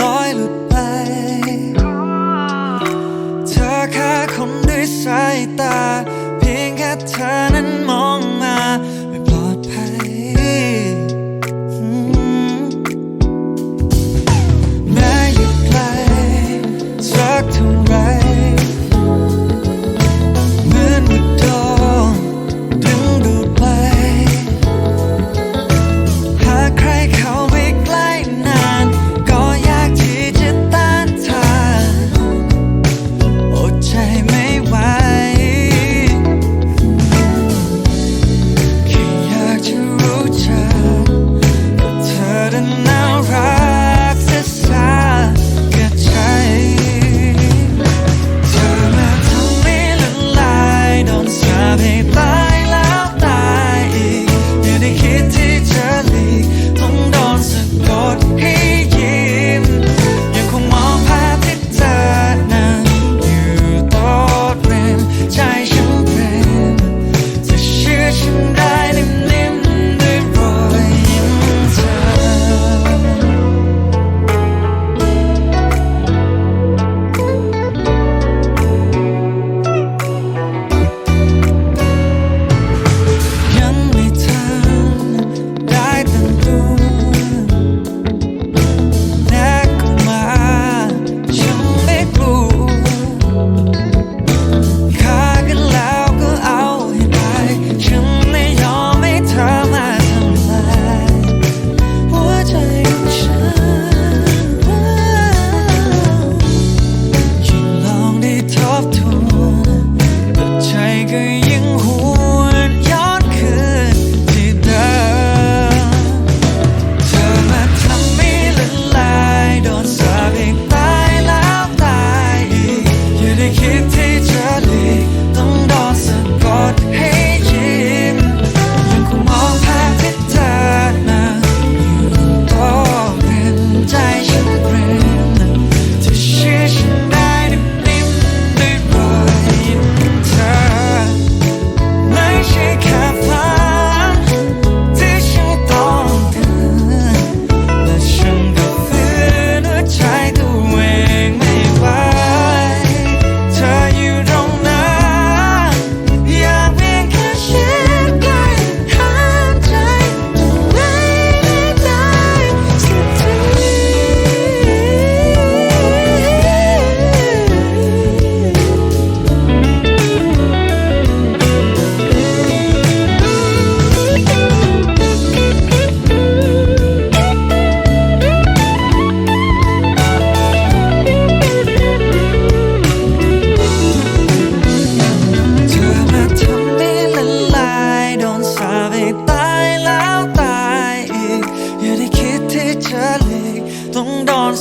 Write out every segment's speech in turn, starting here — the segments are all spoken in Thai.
ลอยหลุดไปเธอแค่คนด้วยสายตา เพียงแค่เธอนั้นมอง turn the kids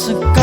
すか